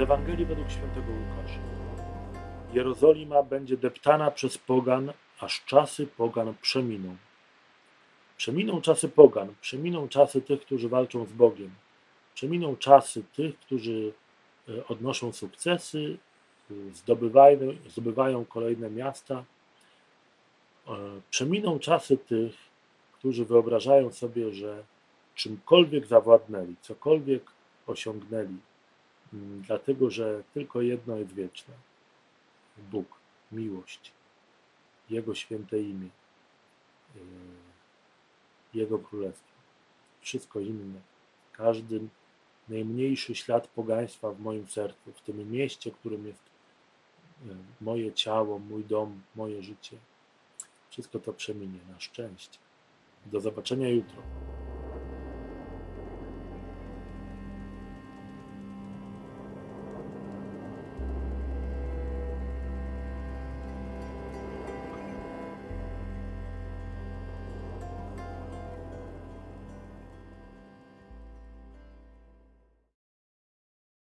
Ewangelii według świętego Łukasza. Jerozolima będzie deptana przez pogan, aż czasy pogan przeminą. Przeminą czasy pogan, przeminą czasy tych, którzy walczą z Bogiem. Przeminą czasy tych, którzy e, odnoszą sukcesy, e, zdobywają, zdobywają kolejne miasta. E, Przeminą czasy tych, którzy wyobrażają sobie, że czymkolwiek zawładnęli, cokolwiek osiągnęli, dlatego że tylko jedno jest wieczne: Bóg, miłość, Jego święte imię, yy, Jego królestwo. Wszystko inne, każdy najmniejszy ślad pogaństwa w moim sercu, w tym mieście, którym jest yy, moje ciało, mój dom, moje życie, wszystko to przeminie na szczęście. Do zobaczenia jutro.